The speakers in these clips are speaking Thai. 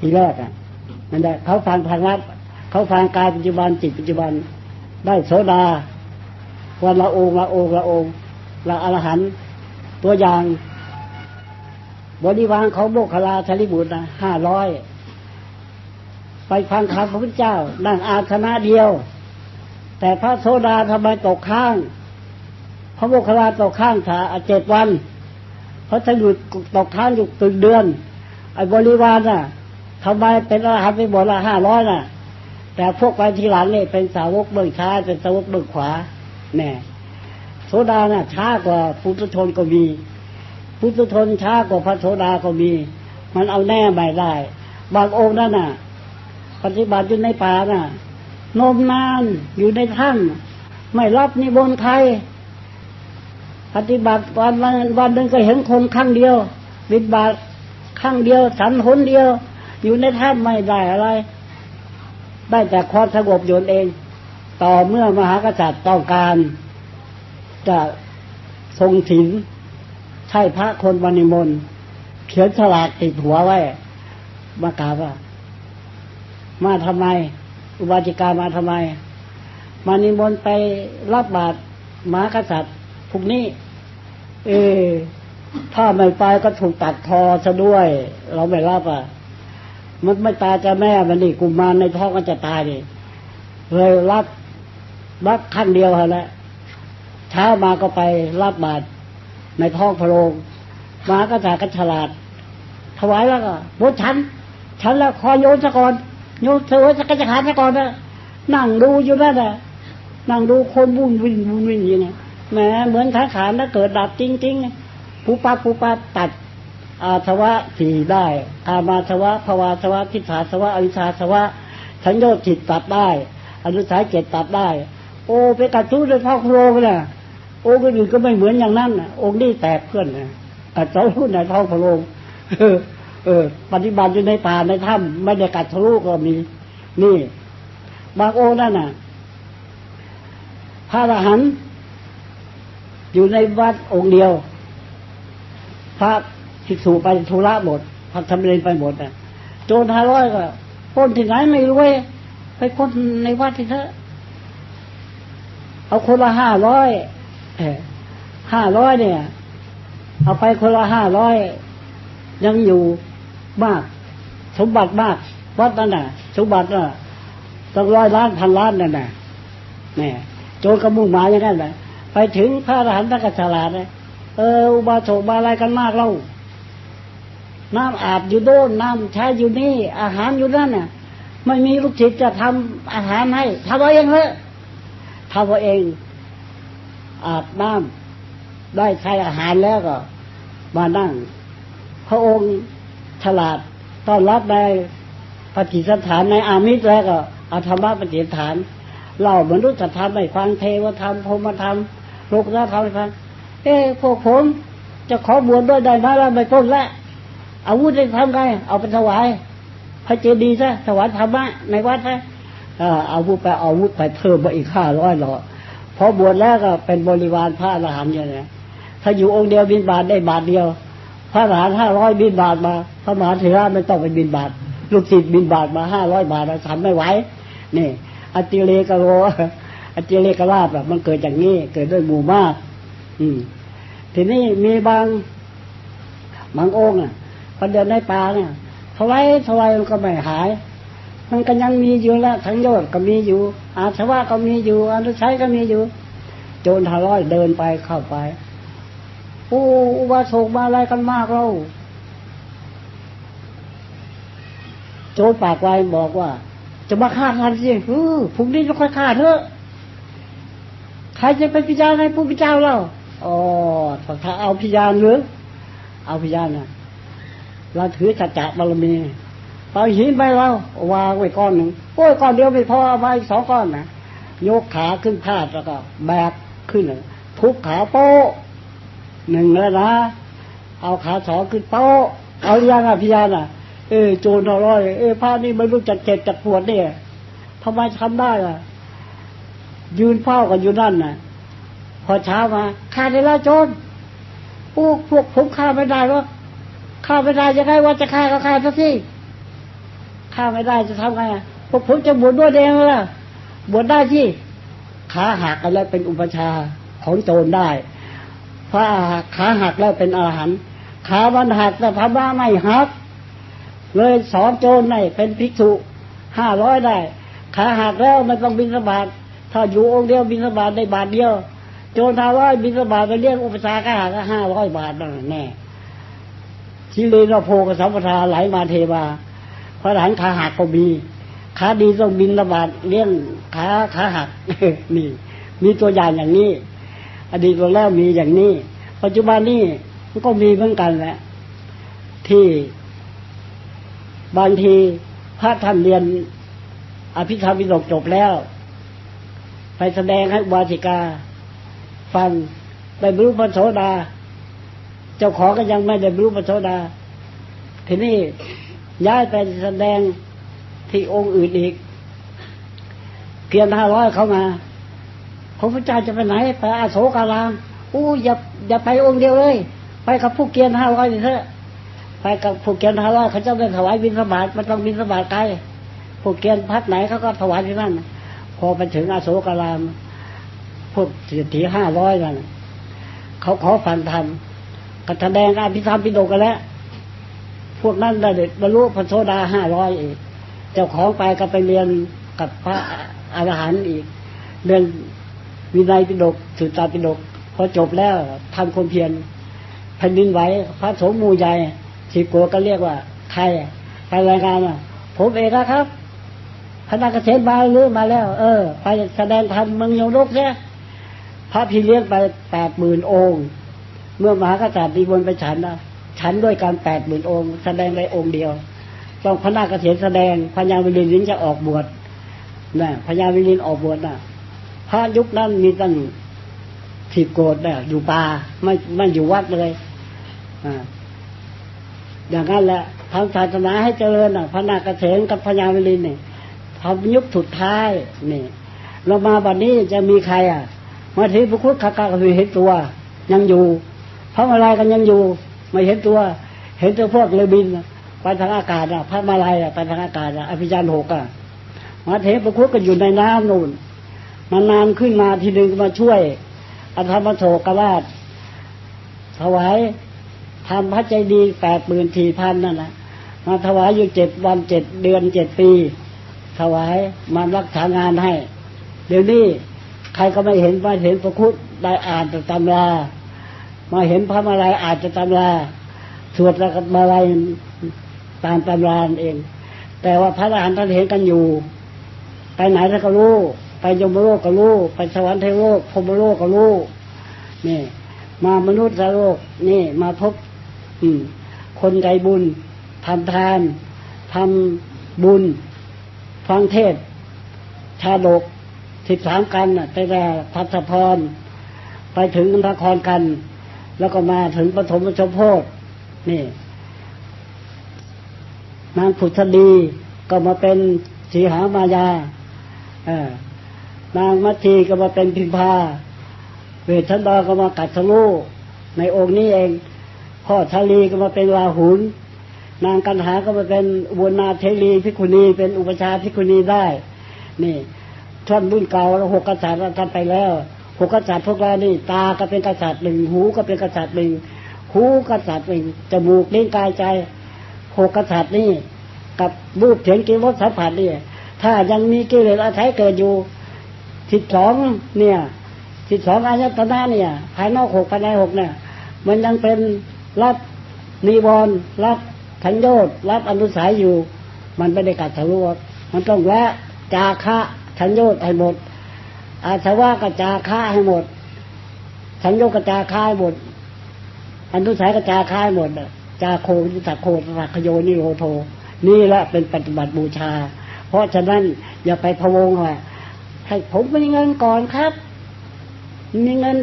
ทีแรกอะนั่นแหละเขาฟังทางลับเขาฟังกายปัจจุบันจิตปัจจุบัน ได้โสดาวันละองละองละองละอรหันตัวอย่าง บริวารเของโมคคลาธริบุตรนะห้าร้อยไปฟังคำพระพุทธเจ้า นั่งอาสนะเดียว แต่พระโสดาทำไมตกข้าง พระโมคคัลลาตกข้างถาเจ็ดวัน เพราะถ้าอยู่ตกข้างอยู่ตึงเดือน ไอ้บริวารน่ะ ทำไมเป็นอรหันต์ไปหมดละห้าร้อยน่ะ แต่พวกไปทีหลังนี่เป็นสาวกเบื้องซ้ายเป็นสาวกเบื้องขวาแน่โสดาน่ะช้ากว่าปุถุชนก็มีปุถุชนช้ากว่าพระโสดาก็มี มันเอาแน่ไม่ได้ บางองค์นั่นน่ะ ปฏิบัติอยู่ในป่าน่ะนมนานอยู่ในถ้ำไม่รับนิบนต์ใครปฏิบัติวันวันวันหนึ่งก็เห็นคนครั้งเดียว บิดบาทครั้งเดียวฉันหนเดียว อยู่ในถ้ำไม่ได้อะไร ได้แต่ความสงบอยู่เอง ต่อเมื่อมหากษัตริย์ต้องการ จะทรงศีลใช่พระคนวันิมนเขียนฉลากติดหัวไว้มากราบว่ามาทำไม อุบาจิกามาทำไม มานิมนต์ไปรับบาตรมหากษัตริย์พรุ่งนี้ เออถ้าไม่ไปก็ถูกตัดคอซะด้วย เราไม่รับอะ มันไม่ตายจะแม่มันนี่กุมารในท้องก็จะตายดิเลยรับรับขั้นเดียวแหละเช้ามาก็ไปรับบาตรในท้องพระโรงมากษัตริย์ก็ฉลาด ถวายแล้วก็บดฉัน ฉันแล้วคอยโยนซะก่อนโยนเสือสกัจขาซะก่อนนะนั่งดูอยู่นั่นน่ะนั่งดูคนวุ่นวิ่นวุ่นวิ่นอย่างนี้แหมเหมือนขาขานถ้าเกิดดับจริงๆผู้ปัดผู้ปัดตัด อาสวะสี่ได้ อามาสวะภวาสวะทิฏฐาสวะอวิชชาสวะสัญโยชน์จิตตัดได้ อนุสัยเจตตัดได้ โอ้ไปกัดทุ้ในท้องโครงเลยโอ้คนอื่นก็ไม่เหมือนอย่างนั้นน่ะองค์นี้แตกเพื่อนนะกัดเจ้าทุ้ในท้องโครงเออเออ ปฏิบัติอยู่ในป่าในถ้ำไม่ได้กัดทะลุก็มี นี่ บางองค์นั่นน่ะ พระอรหันต์อยู่ในวัดองค์เดียว พระ ภิกษุไปธุระหมดพักทำเรนไปหมดอะโจรห้าร้อยก็ป้นที่ไหนไม่รู้เว้ยไปป้นในวัดที่เถอะเอาคนละห้าร้อยห้าร้อยเนี่ย เอาไปคนละห้าร้อยยังอยู่มาก สมบัติมาก วัดนั่นน่ะ สมบัติน่ะต้องร้อยล้านพันล้านนั่นน่ะนี่โจรกระมุ่งหมายอย่างนั้นแหละไปถึงพระอรหันต์ตั้งกฉลาดเลยเอออุบาสกมาอะไรกันมากเล่า น้ำอาบอยู่โน่นน้ำใช้อยู่นี่ อาหารอยู่นั่นน่ะ ไม่มีลูกศิษย์จะทำอาหารให้ทำเอาเองเลยทำเอาเอง อาบน้ำได้ใช้อาหารแล้วก็ มานั่ง พระองค์ฉลาดต้อนรับในปฏิสถานในอามิตรแล้วก็เอาธรรมะปฏิสถานเล่ามนุษยธรรมให้ฟังเทวธรรมพรมธรรมโลกธรรมให้ฟังเอ้พวกผมจะขอบวชด้วยได้ไหมล่ะไม่ต้นและ อาวุธได้ทำไงเอาไปถวาย พระเจดีย์ซะถวายธรรมะในวัดซะเอาอาวุธไปเอาวุธไปเพิ่มมาอีกห้าร้อยหรอพอบวชแล้วก็เป็นบริวารพระอรหันต์อย่างนี้ถ้าอยู่องค์เดียวบินบาทได้บาทเดียว พระอรหันต์ห้าร้อยบินบาทมา พระมหาเถระไม่ต้องไปบินบาท ลูกศิษย์บินบาทมาห้าร้อยบาทเราทำไม่ไหวนี่อติเลกโรอติเลกราบแบบมันเกิดอย่างนี้ เกิดด้วยหมู่มาก อืมทีนี้มีบางบางองค์อะ พอเดินในป่าเนี่ยถวายถวายมันก็ไม่หาย มันก็ยังมีอยู่ละทั้งโยชก็มีอยู่ อาสวะก็มีอยู่อนุชัยก็มีอยู่ โจรทาร้อยเดินไปเข้าไปโอ้อุบาสกมาอะไรกันมากเราโจรปากไวบอกว่า จะมาฆ่ากันสิเออพรุ่งนี้จะค่อยฆ่าเถอะใครจะเป็นพิจารณาผู้พิจารณาเราอ๋อถ้าเอาพิจารณาหรือ เอาพิจารณา เราถือจัจจะบารมีเอาหินไปเราวางไว้ก้อนหนึ่งโอ้ยก้อนเดียวไม่พอเอาไปสองก้อนนะยกขาขึ้นพาดแล้วก็ แบกขึ้นทุบขาโป๊ะหนึ่งแล้วนะ เอาขาสองขึ้นโป๊ะเอาอย่างอะพิจารณาเออโจรร้อยเออผ้านี่ไม่รู้จักเจ็บจักปวดเนี่ยทำไมทำได้อะ ยืนเฝ้ากันอยู่นั่นน่ะ พอเช้ามาฆ่าได้แล้วโจรพวกพวกผมฆ่าไม่ได้หรอก ฆ่าไม่ได้จะไงว่าจะฆ่าก็ฆ่าซะสิถ้าไม่ได้จะทำไงอะพวกผมจะบวชด้วยเองล่ะบวชได้ที่ขาหักแล้วเป็นอุปชาของโจรได้พระขาหักแล้วเป็นอาหารขามันหักแต่พระบ้าไม่หัก เลยสอนโจรในเป็นภิกษุห้าร้อยได้ ขาหักแล้วไม่ต้องบินสบาทถ้าอยู่องค์เดียวบินสบาทได้บาทเดียว โจรทาร้อยบินสบาทไปเรียกอุปชาย์ก็หักห้าร้อยบาทนั่นแน่ ชิลีเราโพกสัมปทาไหลมาเทวาพระหลานขาหักก็มีขาดีต้องบินระบาดเลี้ยงขาขาหักนี่มีตัวอย่างอย่างนี้ อดีตมาแล้วมีอย่างนี้ ปัจจุบันนี้มันก็มีเหมือนกันแหละที่บางทีพระท่านเรียน อภิธรรมวิโรกจบแล้ว ไปแสดงให้วาสิกา ฟังไปบรรลุพระโสดา เจ้าของก็ยังไม่ได้รรลุพระโสดา ทีนี้ย้ายไปแสดงที่องค์อื่นอีกเกียนห้าร้อยเข้ามาพระพุทธเจ้าจะไปไหนไปอาโศการามอู้อย่าอย่าไปองค์เดียวเลย ไปกับผู้เกียนห้าร้อยดีเถอะไปกับผู้เกียนห้าร้อยเขาจะไปถวายบิณฑบาตมันต้องบิณฑบาตไกลผู้เกียนพักไหนเขาก็ถวายที่นั่นพอไปถึงอาโศการามพวกเศรษฐีห้าร้อยนั่นเขาขอฟังธรรม ก็แสดงอภิธรรมปิฎกกันแล้วพวกนั้นได้บรรลุพระโสดาห้าร้อยอีก เจ้าของไปก็ไปเรียนกับพระอรหันต์อีก เรียนวินัยปิฎกสุตตาปิฎกพอจบแล้วทำความเพียรแผ่นดินไหวพระโสมหมูใหญ่สิโกก็เรียกว่า ใครไปรายงานว่าผมเองนะครับพระนาคเษนมาหรือมาแล้ว เออ ไปแสดงธรรมเมืองโยนกเนี่ยพระพี่เลี้ยงไปแปดหมื่นองค์ เมื่อมหากษัตริย์ดีบนไปฉันนะฉันด้วยการแปดหมื่นองค์ แสดงในองค์เดียว ต้องพระนาคเษนแสดงพญาวิรินจะออกบวชนะพญาวิรินออกบวชนะพระยุคนั้นมีตั้งสิบโกดเนี่ยอยู่ป่าไม่ไม่อยู่วัดเลยอ่าอย่างนั้นแหละทำศาสนาให้เจริญอะพระนาคเษนกับพญาวิรินเนี่ยทำยุคสุดท้ายนี่เรามาบัดนี้จะมีใครอะมาถึงพระคุดขากาก็เห็นตัว ยังอยู่ พระมาลายกันยังอยู่ ไม่เห็นตัว เห็นตัวพวกเรือบินไปทางอากาศอะพระมาลายอะไปทางอากาศอะอภิญาณหกอะมาเทพพระคุดก็อยู่ในน้ำนู่นมานานขึ้นมาทีหนึ่งมาช่วยอธรรมโศกราชถวายทำพระใจดีแปดหมื่นสี่พันนั่นแหละมาถวายอยู่เจ็ดวันเจ็ดเดือนเจ็ดปี ถวายมารักษางานให้ เดี๋ยวนี้ใครก็ไม่เห็นมาเห็นพระคุดได้อ่านตำรา มาเห็นพระมาลายอานแต่ตำราสวดแล้วก็มาลายตามตำราเอง แต่ว่าพระอรหันต์ท่านเห็นกันอยู่ ไปไหนท่านก็รู้ ไปยมโลกก็รู้ ไปสวรรค์เทวโลกพรมโลกก็รู้ นี่ มามนุษย์โลก นี่ มาพบ อืม คนใจบุญทำทานทำบุญ ฟังเทศ ชาดกสิบสามกันน่ะไปแต่พัทพร ไปถึงนครกัน แล้วก็มาถึงปฐมชมโพธนี่ นางผุทดีก็มาเป็นสีหามายาเออนางมัททีก็มาเป็นพิมพา เวทชันดาก็มากัดทะลุในองค์นี้เอง พ่อชาลีก็มาเป็นราหุลนางกันหาก็มาเป็นอุบลนาเทลีพิคุณีเป็นอุปชาพิคุณีได้ นี่ท่านรุ่นเก่าแล้วหกกษัตริย์ท่านไปแล้ว หกกษัตริย์พวกเรานี่ตาก็เป็นกษัตริย์หนึ่งหูก็เป็นกษัตริย์หนึ่งหูกษัตริย์หนึ่งจมูกลิ้นกายใจหกกษัตริย์นี่กับรูปเสียงกลิ่นรสสัมผัสนี่ถ้ายังมีกิเลสอาศัยเกิดอยู่สิบสองเนี่ยสิบสองอายตนะเนี่ย ภายนอกหกภายในหกเนี่ย มันยังเป็นรับนิวรณ์รับขันโยชน์รับอนุสัยอยู่ มันไม่ได้กัดทะลุมันต้องละจาคะขันโยชน์ให้หมด อาสวะกระจาคะให้หมดขันโยชน์กระจาคะให้หมดอันุสัยกระจาคะให้หมดจาโควิตาโครักโยนิโรโท นี่แหละเป็นปฏิบัติบูชา เพราะฉะนั้นอย่าไปพะวงว่าให้ผมมีเงินก่อนครับ มีเงิน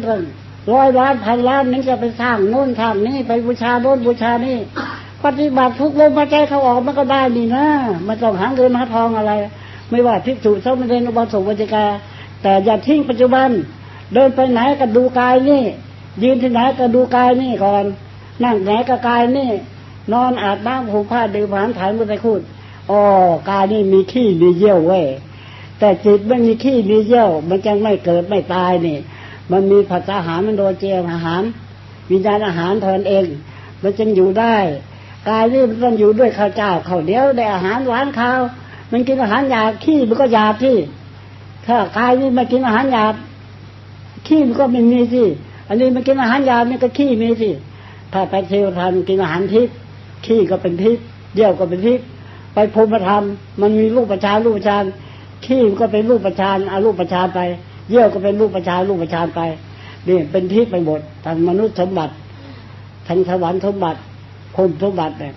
ร้อยล้านพันล้านนึงจะไปสร้างโน่นสร้างนี่ไปบูชาโน่นบูชานี่ปฏิบัติทุกลมหายใจเขาออกมันก็ได้นี่นะมันต้องหาเงินหาทองอะไร ไม่ว่าทิฏฐุสมเด็จอุบาสกวัจกา แต่อย่าทิ้งปัจจุบัน เดินไปไหนก็ดูกายนี่ ยืนที่ไหนก็ดูกายนี่ก่อน นั่งไหนก็กายนี่ นอนอาบน้ำห่มผ้าดื่มอาหารถ่ายมือไปคูดอ๋อกายนี่มีขี้มีเยี่ยวเว้ยแต่จิตไม่มีขี้มีเยี่ยว มันจะไม่เกิดไม่ตายนี่ มันมีผัสสะหารมันโดนเจียอาหารวิญญาณอาหารเท่านั้นเอง มันจึงอยู่ได้กายนี่มันต้องอยู่ด้วยข้าวเจ้าข้าวเดียวได้อาหารหวานข้าว มันกินอาหารหยาบขี้มันก็หยาบที่ ถ้ากายนี่มากินอาหารหยาบขี้มันก็ไม่มีสิ อันนี้มันกินอาหารหยาบนี่ก็ขี้มีสิ ถ้าไปเทวทันกินอาหารทิพย์ขี้ก็เป็นทิพย์เยี่ยวก็เป็นทิพย์ไปภูมิธรรมมันมีรูปประชานรูปประชานขี้มันก็เป็นรูปประชานอารูปประชานไป เยี่ยวก็เป็นรูปประชานรูปประชานไปนี่เป็นทิพย์ไปหมดทางมนุษย์สมบัติทางสวรรค์สมบัติพรมสมบัติเนี่ย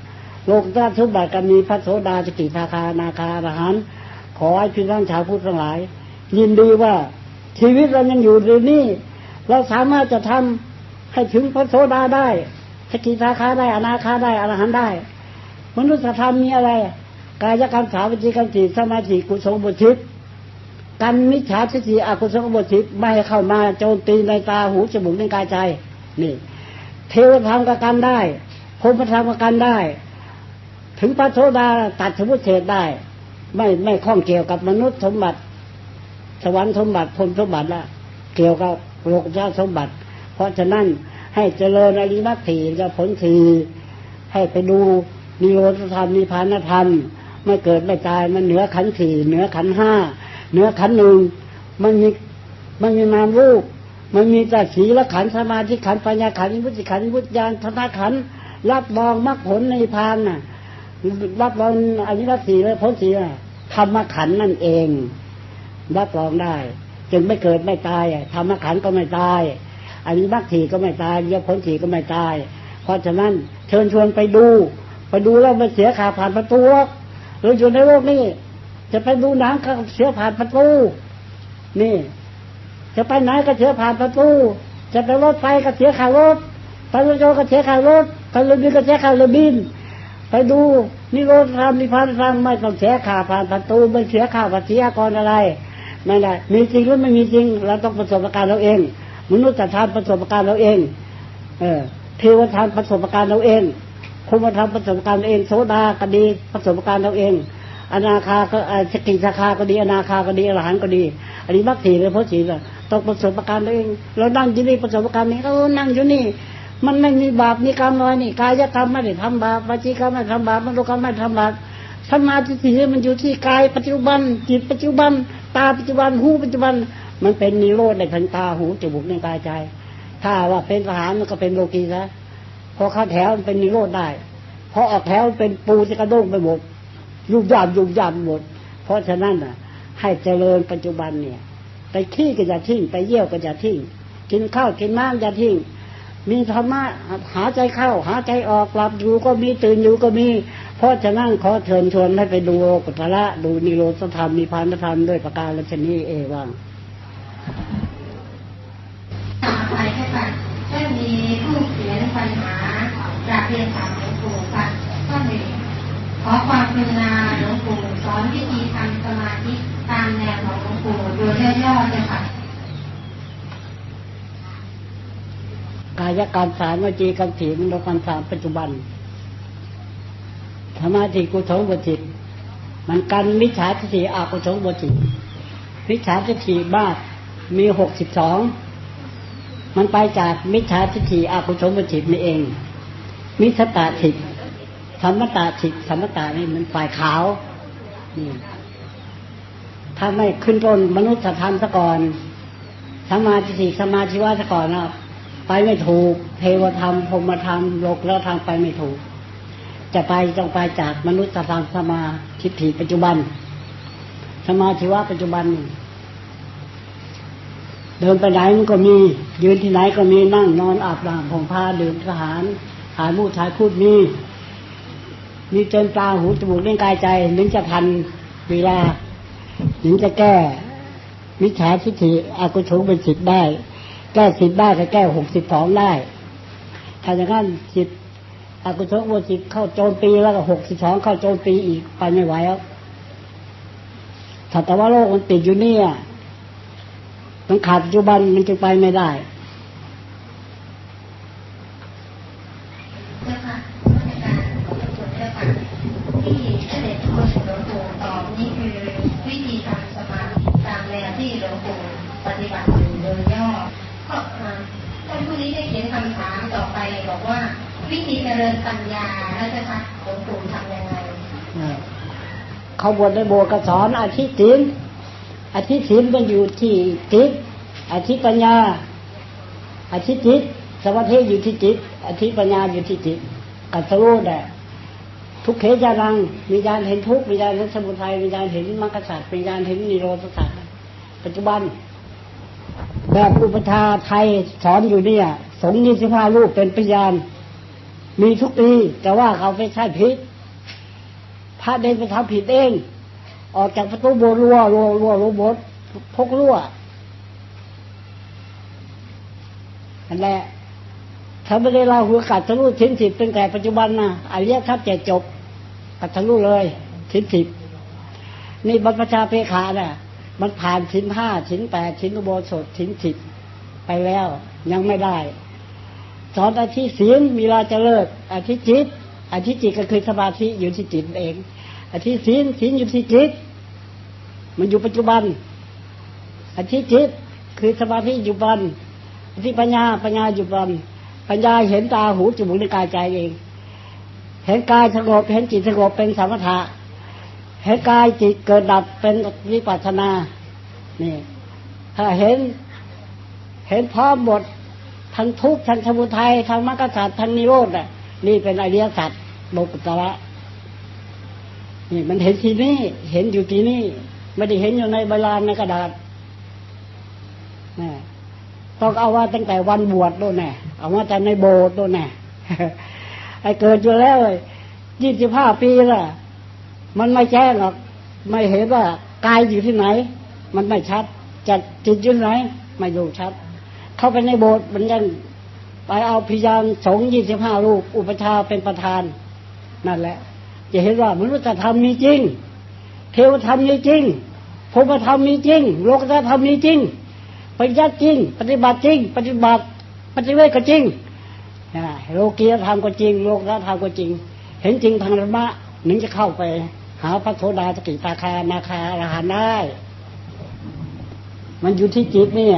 โลกธาตุสมบัติก็มีพระโสดาสกิทาคานาคาอรหันขอให้พี่น้องชาวพุทธทั้งหลาย ยินดีว่าชีวิตเรายังอยู่ในนี้เราสามารถจะทำให้ถึงพระโสดาได้สกิทาคาได้อนาคาได้อรหันได้ มนุษยธรรมมีอะไร กายกรรมสาวิจิกรรมสีสมาธิกุศลบุชิตกันมิจฉาทิฏฐิอกุศลบุชิตไม่ให้เข้ามาโจมตีในตาหูจมูกในกายใจ นี่ เทวธรรมกับกันได้พรหมธรรมกับกันได้ ถึงพระโสดาตัดสมุทเฉดได้ ไม่ไม่ข้องเกี่ยวกับมนุษย์สมบัติ สวรรค์สมบัติพรมสมบัติละเกี่ยวกับโลกชาติสมบัติ เพราะฉะนั้นให้เจริญอริมัตถีจะผลสีให้ไปดูนิโรธธรรมนิพพานธรรมไม่เกิดไม่ตายมันเหนือขันสี่เหนือขันห้าเหนือขันหนึ่งมันมีมันมีนามรูป มันมีแต่สีละขันสมาธิขันปัญญาขันวุติขันวิมุติญาณธรรมขันรับรองมรรคผลในพานน่ะรับรองอริมัตถีและผลสีธรรมขันนั่นเอง รับรองได้ จึงไม่เกิดไม่ตายอะธรรมขันก็ไม่ตายอันนี้มักถีก็ไม่ตายเยอะผลถีก็ไม่ตาย เพราะฉะนั้นเชิญชวนไปดู ไปดูแล้วมันเสียขาผ่านประตูหรออยู่ในโลกนี้จะไปดูหนังก็เสียผ่านประตู นี่ จะไปไหนก็เสียผ่านประตู จะไปรถไฟก็เสียค่ารถไปรถยนต์ก็เสียค่ารถไปเรือบินก็เสียค่าเรือบิน ไปดูนิโรธธรรมนิพพานธรรมไม่ต้องเสียค่าผ่านประตูไม่เสียค่าภาษีอากรอะไร ไม่ได้ มีจริงหรือไม่มีจริง เราต้องประสบการณ์เราเอง มนุษย์ธรรมประสบการณ์เราเอง เออเทวธรรมประสบการณ์เราเองภูมิธรรมประสบการณ์เราเองโสดาก็ดีประสบการณ์เราเองอนาคาก็สกิทาคาก็ดี อนาคาก็ดีอรหันก็ดีอันนี้มรรคสีเลยเพราะสีเลยต้องประสบการณ์เราเอง เรานั่งอยู่นี่ประสบการณ์นี้เรานั่งอยู่นี่ มันไม่มีบาปมีกรรมน้อยนี่กายกรรมไม่ได้ทำบาปวจีกรรมไม่ทำบาปมโนกรรมไม่ทำบาปสมาธิสีมันอยู่ที่กายปัจจุบันจิตปัจจุบัน ตาปัจจุบันหูปัจจุบัน มันเป็นนิโรธในทางตาหูจมูกในกายใจ ถ้าว่าเป็นทหารมันก็เป็นโลกีซะพอเข้าแถวมันเป็นนิโรธได้พอออกแถวเป็นปูจะกระด้งไปหมดยุบยามยุบยามหมด เพราะฉะนั้นน่ะ ให้เจริญปัจจุบันเนี่ย ไปขี้ก็อย่าทิ้งไปเยี่ยวก็อย่าทิ้งกินข้าวกินน้ำอย่าทิ้ง มีธรรมะหาใจเข้า หาใจออกหลับอยู่ก็มีตื่นอยู่ก็มี เพราะฉะนั้นขอเชิญชวนให้ไปดูโลกุตระดูนิโรธธรรมมีพานธรรมด้วยประการละชนีเอวังต่อไปค่ะก็มีผู้เขียนปัญหากราบเรียนถามหลวงปู่ค่ะข้อหนึ่งขอความกรุณาหลวงปู่สอนวิธีทำสมาธิตามแนวของหลวงปู่โดยย่อๆเลยค่ะายกรรสามวจีกรรมสีมโนกรรมสามปัจจุบันสมาธิกุศลบจิต มันกันมิจฉาทิฏฐิอกุศลบจิตมิจฉาทิฏฐิมามีหกสิบสองมันไปจากมิจฉาทิฏฐิอกุศลบจิตนี่เอง มิสตาทิฏธรรมตาทิฏธรรมตานี่มันฝ่ายขาวนี่ถ้าไม่ขึ้นต้นมนุษยธรรมซะก่อนสมาธิสมาธิว่าซะก่อนนะ ไปไม่ถูก เทวธรรมพรมธรรมโลกแล้วทางไปไม่ถูก จะไปต้องไปจากมนุษย์ธรรมสมาธิฐิปัจจุบัน สมาธิว่าปัจจุบันนี่เดินไปไหนมันก็มี ยืนที่ไหนก็มีนั่งนอนอาบน้ำผ่องผ้าดื่มทหารหายมูดทายพูดมีมีเจนตาหูจมูกเลี้ยงกายใจนึงจะทันเวลาถึงจะแก้มิจฉาทิฏฐิอกุศลเป็นสิทธิ์ได้ แก้สิบได้ก็แก้หกสิบสองได้ ถ้าอย่างนั้นจิตอกุศลวจิตเข้าโจมตีแล้วก็หกสิบสองเข้าโจมตีอีกไปไม่ไหวแล้วถ้าแต่ว่าโลกมันติดอยู่เนี่ยมันขาดปัจจุบันมันจะไปไม่ได้ เขาบวชในโบกสอนอาทิศีลอาทิศีลมันอยู่ที่จิตอาทิปัญญาอาทิจิตสมาธิอยู่ที่จิตอาทิปัญญาอยู่ที่จิตกัสรู้ได้ทุกเขจารังมีการเห็นทุกมีการเห็นสมุทัยมีการเห็นมรรคสัตว์มีการเห็นนิโรธศาสตว์ปัจจุบัน แบบอุปชาไทยสอนอยู่เนี่ย สงฆ์ยี่สิบห้ารูปเป็นพยามีทุกปีแต่ว่าเขาไม่ใช่พิษ ระเดินไปทำผิดเอง ออกจากประตูโบรัวรัวรัวรัวบสถ์พกรั่วอันแหละถ้าไม่ได้เราหัวกัดทะลุชิ้นสิบเป็นแต่ปัจจุบันนะอริยทัศน์เจ็ดจบกัดทะลุเลยชิ้นสิบนี่บรรพชาเพขาน่ะ มันผ่านชิ้นห้าชิ้นแปดชิ้นอุโบสถชิ้นสิบไปแล้ว ยังไม่ได้ สอนอาทิศีลมีเวลาจะเลิกอาทิจิต อาทิจิตก็คือสมาธิอยู่ที่จิตเองอาทิศีลศีลอยู่ที่จิต มันอยู่ปัจจุบันอาทิจิตคือสมาธิอยู่ปัจจุบันอาทิปัญญาปัญญาอยู่ปัจจุบันปัญญาเห็นตาหูจมูกในกายใจเอง เห็นกายสงบเห็นจิตสงบเป็นสมถะเห็นกายจิตเกิดดับเป็นวิปัสสนานี่ถ้าเห็นเห็นพร้อมหมดทั้งทุกข์ทั้งสมุทัยทั้งมรรคสัตว์ทั้งนิโรธอะ นี่เป็นอริยสัจโลกุตระนี่มันเห็นที่นี่ เห็นอยู่ที่นี่ ไม่ได้เห็นอยู่ในใบลานในกระดาษนี่ต้องเอาว่าตั้งแต่วันบวชด้วยแน่เอาว่าแต่ในโบสถ์ด้วยแน่ไอ้เกิดอยู่แล้วยี่สิบห้าปีละมันไม่แจ้งหรอก ไม่เห็นว่ากายอยู่ที่ไหน มันไม่ชัดจะจิตอยู่ไหน ไม่รู้ชัด เข้าไปในโบสถ์มันยัง ไปเอาพยานสงยี่สิบห้ารูปอุปชาเป็นประธาน นั่นแหละ จะเห็นว่ามนุษยธรรมมีจริง เทวธรรมมีจริงพรหมธรรมมีจริง โลกธรรมมีจริงปฏิบัติจริง ปฏิบัติจริง ปฏิบัติปฏิเวทก็จริงโลกียธรรมก็จริง โลกธรรมก็จริง เห็นจริงทางธรรมะนึงจะเข้าไป หาพระโสดาสกิตาคานาคาอรหันได้ มันอยู่ที่จิตนี่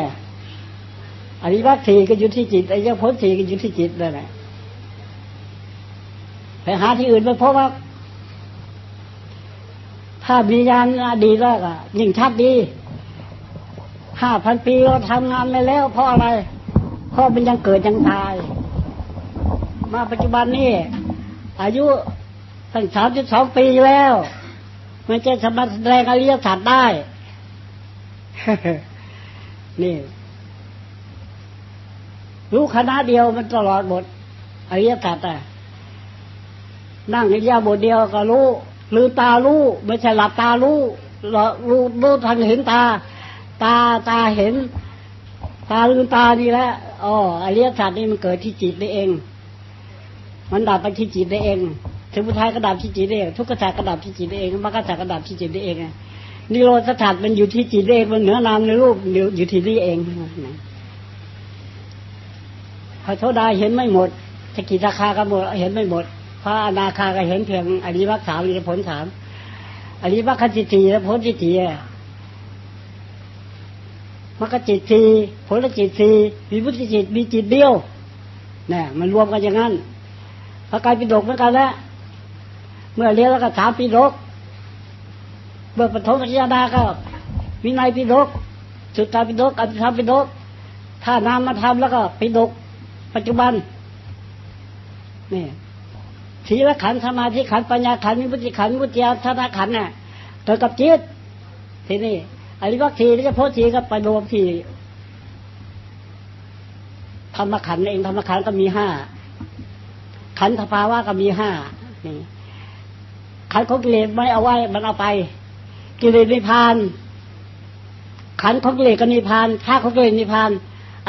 อริวัตสี่ก็อยู่ที่จิตอริยพจน์สี่ก็อยู่ที่จิตนั่นแหละไปหาที่อื่นไปเพราะว่า ถ้ามียานอดีตแล้วก็ยิ่งชัดดีห้าพันปีเราทำงานไปแล้วเพราะอะไรเพราะมันยังเกิดยังตาย มาปัจจุบันนี่อายุตั้งสามสิบสองปีแล้ว มันจะสามารถแสดงอริยสัจได้ นี่ รู้คณะเดียวมันตลอดหมดอริยสัจอะนั่งในยาบทเดียวก็รู้ลืมตารู้ไม่ใช่หลับตารู้รู้รู้ทางเห็นตา ตาตาเห็น ตาลืมตานี่แหละอ๋ออริยสัจนี่มันเกิดที่จิตนี่เอง มันดับไปที่จิตนี่เองสมุทัยก็ดับที่จิตเอง ทุกขสัจก็ดับที่จิตเองมรรคสัจก็ดับที่จิตเองนิโรธสัจมันอยู่ที่จิตเองมันเหนือนามในรูปอยู่อยู่ที่นี่เองพ ระโสดาเห็นไม่หมดสกิทาคาก็หมดเห็นไม่หมด พระอนาคาก็เห็นเพียงอริมักสามอริยผลสามอริมักขจิตสีและผลจิตสีมรรคจิตสีผลจิตสีมีพุทธจิตมีจิตเดียวนี่มันรวมกันอย่างนั้นพระกายปิฎกเหมือนกันแล้วเมื่อเรียนแล้วก็ถามปิฎกเมื่อปฐมปัญญาดาก็วินัยปิฎกสุตตาปิฎกอภิธรรมปิฎกถ้านามมาทำแล้วก็ปิฎก ปัจจุบันนี่ศีลขันสมาธิขันปัญญาขันธ์วิมุติขันมุตติญาณขันน่ะเกิดกับจิตทีนี้อริวัคทีนี่จะโพสีก็ไปรวมที่ธรรมขันเองธรรมขันก็มีห้าขันสภาวะก็มีห้านี่ขันของกิเลสไม่เอาไว้ มันเอาไป กิเลสนิพาน ขันของกิเลสก็นิพานธาตุของกิเลสนิพพาน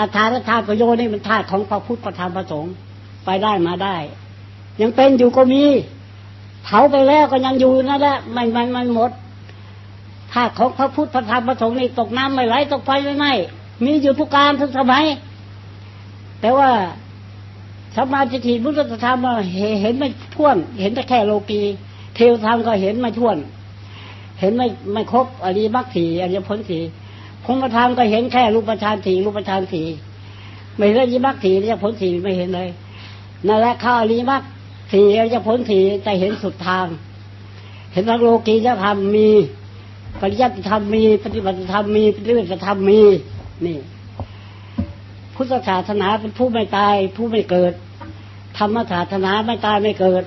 อัฏฐานธาตุประโยชน์นี่มันธาตุของพระพุทธประธรรมประสงค์ไปได้มาได้ ยังเป็นอยู่ก็มีเผาไปแล้วก็ยังอยู่นั่นแหละมันมันมันหมดธาตุของพระพุทธพระธรรมพระสงฆ์นี่ตกน้ำไม่ไหลตกไฟไม่ไหมมีอยู่ทุกการทุกสมัยแต่ว่าสมาธิพุทธธรรมเห็นไม่พ่วงเห็นแต่แค่โลกีเทเทวธรรมก็เห็นไม่ท่วน เห็นไม่ไม่ครบอริยมรรคสีอริยผลสี พรหมธรรมก็เห็นแค่รูปฌานสี่รูปฌานสี่ไม่เห็นอริยมรรคสีอริยผลสี่ไม่เห็นเลยนั่นแหละข้าอริยมรรคสีอริยผลสี่จะเห็นสุดทาง เห็นว่าโลกียธรรมมีปริยัติธรรมมี ปฏิบัติธรรมมีปฏิบัติธรรมมี นี่ พุทธศาสนาเป็นผู้ไม่ตาย ผู้ไม่เกิด ธรรมศาสนาไม่ตายไม่เกิด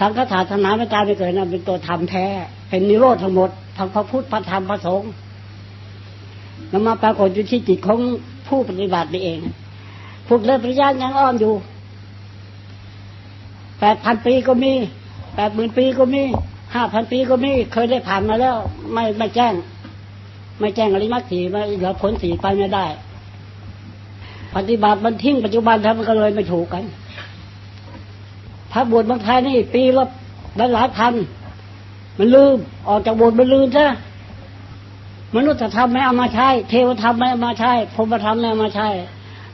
สังฆศาสนาไม่ตายไม่เกิดนั่นเป็นตัวธรรมแท้ เป็นนิโรธทั้งหมดทั้งพระพุทธพระธรรมพระสงฆ์ นมาปรากฏอยู่ที่จิตของผู้ปฏิบัตินี่เองพวกเลิศปริญญายังอ้อมอยู่แปดพันปีก็มีแปดหมื่นปีก็มีห้าพันปีก็มี เคยได้ผ่านมาแล้ว ไม่ไม่แจ้ง ไม่แจ้งอริมักสีไม่เหลือผลสีไปไม่ได้ ปฏิบัติมันทิ้งปัจจุบันทำมันก็เลยไม่ถูกกันพระบวชบางไทยนี่ ปีละหลายหลายพัน มันลืมออกจากบวชมันลืมซะ มนุษย์ธรรมไม่เอามาใช้ เทวธรรมไม่เอามาใช้พรหมธรรมไม่เอามาใช้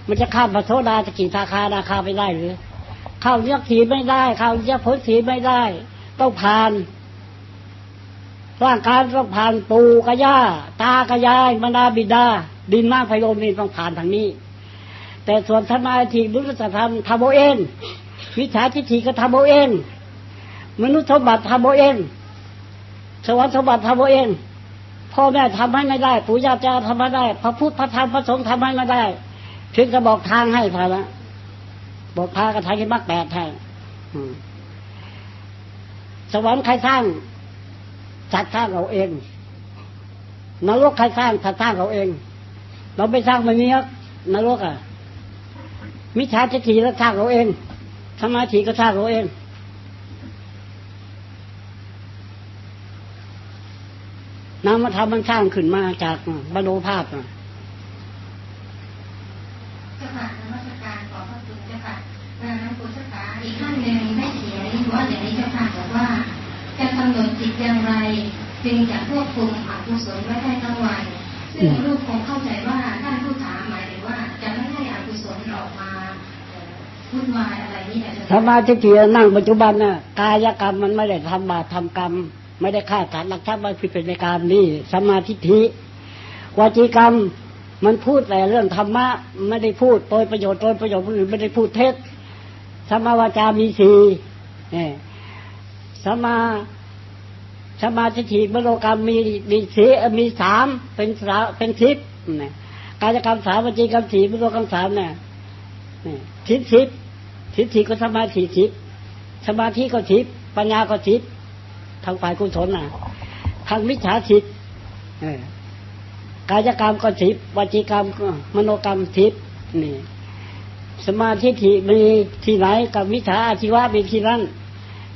มันจะข้ามพระโสดาสกิทาคาราคาไปได้หรือเข้ายักทีไม่ได้เข้ายักษ์ผลถีไม่ได้ ต้องผ่านร่างกายต้องผ่านปูกระย่าตากระยายมารดาบิดา ดินน้ำไฟลมนี่ต้องผ่านทางนี้ แต่ส่วนธรรมะทิบุรุษยธรรมทำเอาเองวิชาทิฏฐิก็ทำเอาเองมนุษย์สมบัติทำเอาเองสวรรค์สมบัติทำเอาเอง พ่อแม่ทำให้ไม่ได้ปู่ย่าตายทำไม่ได้ พระพุทธพระธรรมพระสงฆ์ทำให้ไม่ได้เพียงจะบอกทางให้พาละบอกพากระทายให้มักแปดให้สวรรค์ใครสร้างจัดสร้างเราเองนรกใครสร้างจัดสร้างเราเอง เราไม่สร้างมันนี้นรกอะมิจฉาทิฏฐิแล้วสร้างเราเองสมาธิก็สร้างเราเอง นามธรรมมันสร้างขึ้นมาจากบรรโลภาพน่ะเจ้าค่ะนมัสการขอบพระคุณเจ้าค่ะเอ่อน้ำพุทธกาอีกท่านหนึ่งได้เขียนว่าอย่างนี้เจ้าค่ะบอกว่าจะกำหนดจิตอย่างไรจึงจะควบคุมอกุศลไว้ได้ทั้งวัน ซึ่งลูกคงเข้าใจว่าท่านผู้ถามหมายถึงว่าจะไม่ให้อกุศลออกมาเอ่อวุ่นวายอะไรนี่แหละเจ้าสค่ะมาธิที่นั่งปัจจุบันน่ะกายกรรมมันไม่ได้ทำบาปทำกรรม ไม่ได้ฆ่าสัตว์ลักทรัพย์มันคือเป็นในกรรมนี่สมาธิทิวจีกรรมมันพูดแต่เรื่องธรรมะไม่ได้พูดโดยประโยชน์โดยประโยชน์อื่นไม่ได้พูดเท็จสมาวาจามีสี่เนี่ยสมาสมาธิทิมโนกรรมมีมีสีมีสามเป็นสาเป็นทิพย์เนี่ยกายกรรมสามวจีกรรมสี่มโนกรรมสามเนี่ยเนี่ยทิพย์ทิพย์ทิฏฐิก็สมาธิทิพย์สมาธิก็ทิพย์ปัญญาก็ทิพย์างฝ่ายกุศลน่ะทางมิจฉาทิพย์เออกายกรรมก็ทิพย์วจีกรรมก็มโนกรรมทิพย์นี่ สมาธิทิมีที่ไหนกับมิจฉาอาชีวะมีที่นั่น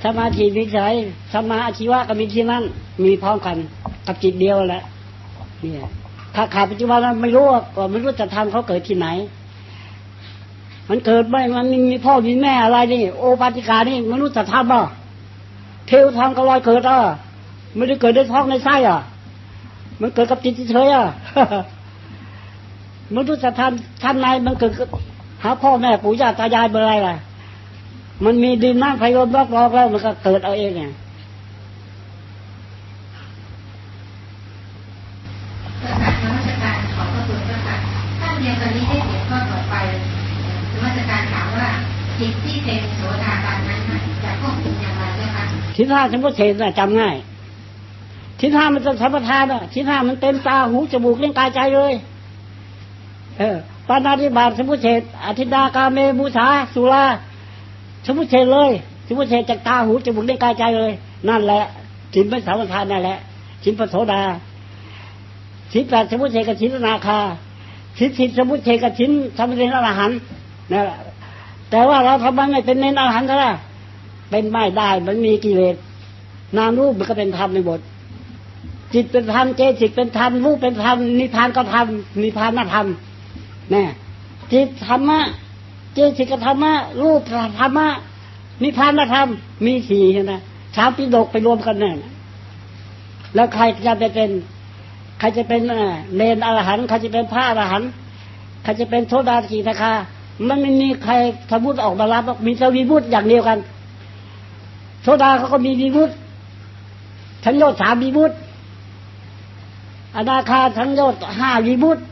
สมาธิมิจฉาสมาอาชีวะก็มีที่นั่น มีพร้อมกันกับจิตเดียวแหละเนี่ยถ้าขาดปัจจุบันมันไม่รู้ว่าไม่รู้จะทำเขาเกิดที่ไหน มันเกิดไม่มันมีพ่อมีแม่อะไรนี่ โอปาติกานี่มนุษย์ธรรมอ่ เทวทางก็ลอยเกิดอะไม่ได้เกิดในท้องในไส้อะ มันเกิดกับจิตเฉยอะมนุษย์ธรรมท่านในมันเกิดกับหาพ่อแม่ปู่ย่าตายายเบอร์อะไรล่ะ มันมีดินน้ำไฟลมรอบรอกแล้ว มันก็เกิดเอาเองไงจ้าค่ะนมัสการขอบพระคุณเจ้าค่ะท่านเดียวกันนี้ได้เขียนข้อต่อไปนมัสการถามว่าจิตที่เป็นโสดาบันนั้นน่ะจะควบคุมอย่างไรเจ้าค่ะ ทิศห้าสมมติเทนน่ะจำง่ายทิศห้ามันจะสัมปทานอะทิศห้ามันเต็มตาหูจมูกเลี้ยงกายใจเลย เออปานาธิบาตสมุเฉดอธิดากาเมบูชาสุราสมุเฉดเลยสมุเฉดจากตาหูจมูกเลี้ยงกายใจเลย นั่นแหละสินเป็นสามทานนั่นแหละสินปโสดาสินแปดสมุเฉดกับสินนาคาสินสิบสมมุติเฉดกับสินสามเณรอรหันต์นั่นแหละแต่ว่าเราทำไมไม่เป็นเน้นอรหันต์เท่าไหร่ เป็นไม่ได้ มันมีกิเลสนามรูปมันก็เป็นธรรมในบท จิตเป็นธรรมเจสิกเป็นธรรมรูปเป็นธรรมนิพพานก็ธรรมนิพพานน่ะธรรมแน่จิตธรรมะเจสิกธรรมะรูปธรรมะนิพพานะธรรมมีสี่นะสามปิฎกไปรวมกันแน่นแล้วใครจะไปเป็น ใครจะเป็นเอ่อเนอรหันต์ใครจะเป็นพระอรหันต์ใครจะเป็นโทดาสีนาคามันไม่มีใครสมมติออกมารับมีสวีบุตรอย่างเดียวกัน โซดาเขาก็มีวิมุตติสังยชน์สามวิมุตติอนาคาสังยชน์ห้าวิมุตติ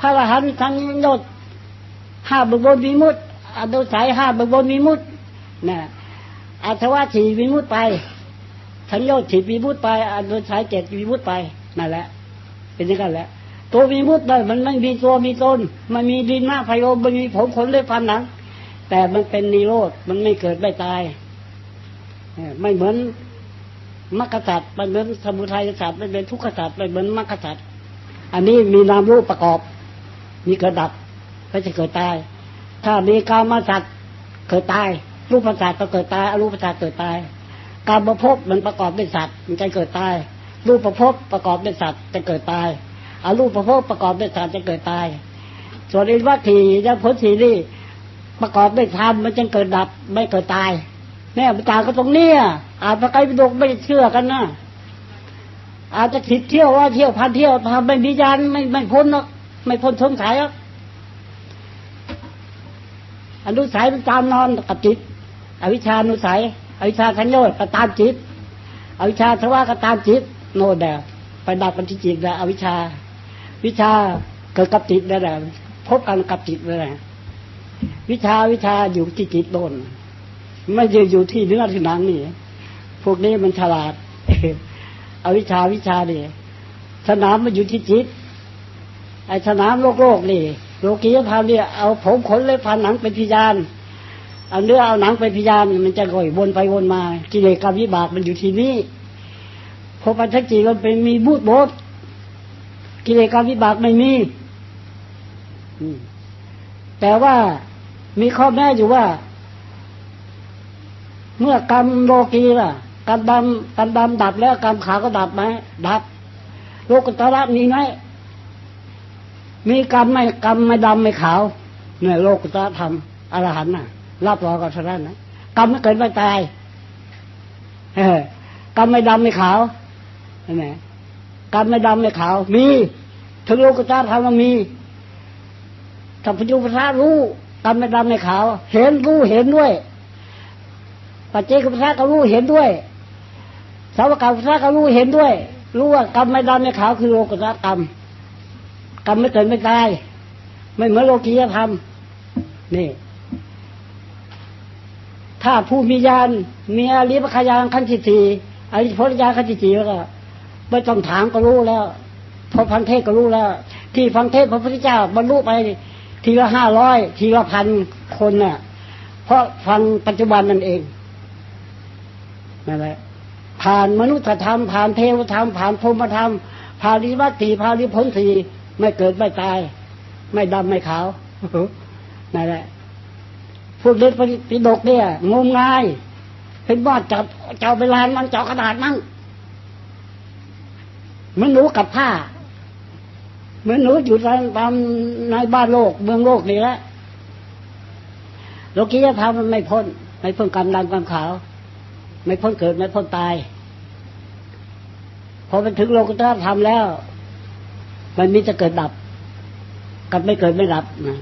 พระอรหันต์สังยชน์ห้าบุบลวิมุตติอนุสัยห้าบุบลวิมุตตินะอาสวะสี่วิมุตติไปสังยชน์สี่วิมุตติไปอนุสัยเจ็ดวิมุตติไปนั่นแหละ เป็นอย่างนั้นแหละตัววิมุตติมันไม่มีตัวมีตนมันมีดินหน้าไฟลมมันมีผมขนเล็บฟันหนังแต่มันเป็นนิโรธมันไม่เกิดไม่ตาย ไม่เหมือนมรรคสัตว์มันเหมือนสมุทัยสัตว์ไมันเป็นทุกขสัตว์มันเหมือนมรรคสัตว์อันนี้มีนามรูปประกอบ มีเกิดดับก็จะเกิดตาย ถ้ามีกามสัตว์เกิดตาย รูปสัตว์ก็เกิดตายอรูปสัตว์เกิดตายการประพบมันประกอบด้วยสัตว์มันจะเกิดตาย รูปประพบประกอบด้วยสัตว์จะเกิดตายอารูปประพบประกอบด้วยสัตว์จะเกิดตาย ส่วนอินวัตถีและผลสีนี่ประกอบด้วยธรรมมันจึงเกิดดับไม่เกิดตาย แน่ประจารก็ตรงเนี้ยอาจพระไกรปิฎกไม่เชื่อกันนะอาจจะผิดเที่ยวว่าเที่ยวพันเที่ยวทำไม่มียานไม่ไม่พ้นหรอกไม่พ้นสงสัยหรอกอนุสัยมันตามนอนกับจิต อวิชานุสัย อวิชาสัญญาก็ตามจิต อวิชาทว่าก็ตามจิต โน่นแดไปดับกันที่จิตแล้วอวิชชา วิชาเกิดกับจิตนั่นแหละพบกันกับจิตนั่นแหละวิชาวิชาอยู่ที่จิตโดน ไม่ได้อยู่ที่เนื้อที่หนังนี่ พวกนี้มันฉลาดอวิชาวิชานี่สนามมันอยู่ที่จิต ไอ้สนามโลกโลกนี่โลกียธรรมเนี่ยเอาผมขนเล็บพันหนังเป็นพยานเอาเนื้อเอาหนังเป็นพยานมันจะก่อยวนไปวนมา กิเลสกรรมวิบากมันอยู่ที่นี่พอปัญจจีมันเป็นมีบูดโบดกิเลสกรรมวิบากไม่มีแต่ว่ามีข้อแม้อยู่ว่า เมื่อกรรมโลกีล่ะกรรมดำกรรมดำดับแล้วกรรมขาวก็ดับไหมดับ โลกุตระมีไหมมีกรรมไม่กรรมไม่ดำไม่ขาวเนี่ยโลกุตระธรรมอรหันต์น่ะ รับรองกันเท่านั้นนะกรรมไม่เกิดไม่ตายเออกรรมไม่ดำไม่ขาวเห็นไหมกรรมไม่ดำไม่ขาว มีถึงโลกุตระธรรมมีถ้าพยุพระรู้กรรมไม่ดำไม่ขาว เห็นรู้เห็นด้วย ปัจเจกพุทธะก็รู้เห็นด้วยสาวกาพุทธะก็รู้เห็นด้วย รู้ว่ากรรมไม่ดำไม่ขาวคือโลกุตระกรรม กรรมไม่เกิดไม่ตาย ไม่เหมือนโลกียธรรมนี่ ถ้าผู้มีญาณมีอริยปขยานขั้นที่สี่อริยพลญาณขั้นที่สี่แล้วก็ไม่ต้องถามก็รู้แล้วพอฟังเทศก็รู้แล้ว ที่ฟังเทศพระพุทธเจ้าบรรลุไปทีละห้าร้อยทีละพันคนน่ะ เพราะฟังปัจจุบันนั่นเอง นั่นแหละผ่านมนุษยธรรมผ่านเทวธรรมผ่านพรหมธรรมผ่านริวัตีผ่านริพ้นสีไม่เกิดไม่ตาย ไม่ดำไม่ขาวนั่นแหละ พวกเด็กปิดกเนี่ยงมงายเห็นว่าจับเจ้าไปลานมันเจาะกระดาษมั่งเหมันหนูกับผ้าเหมือนหนูอยู่ตามตามในบ้านโลก เมืองโลกนี่แหละโลกียธรรมมันไม่พ้นไม่พ้นกรรมดำกรรมขาว ไม่พ้นเกิดไม่พ้นตาย พอมันถึงโลกุตตรธรรมแล้ว มันมีจะเกิดดับ กับไม่เกิดไม่ดับนะ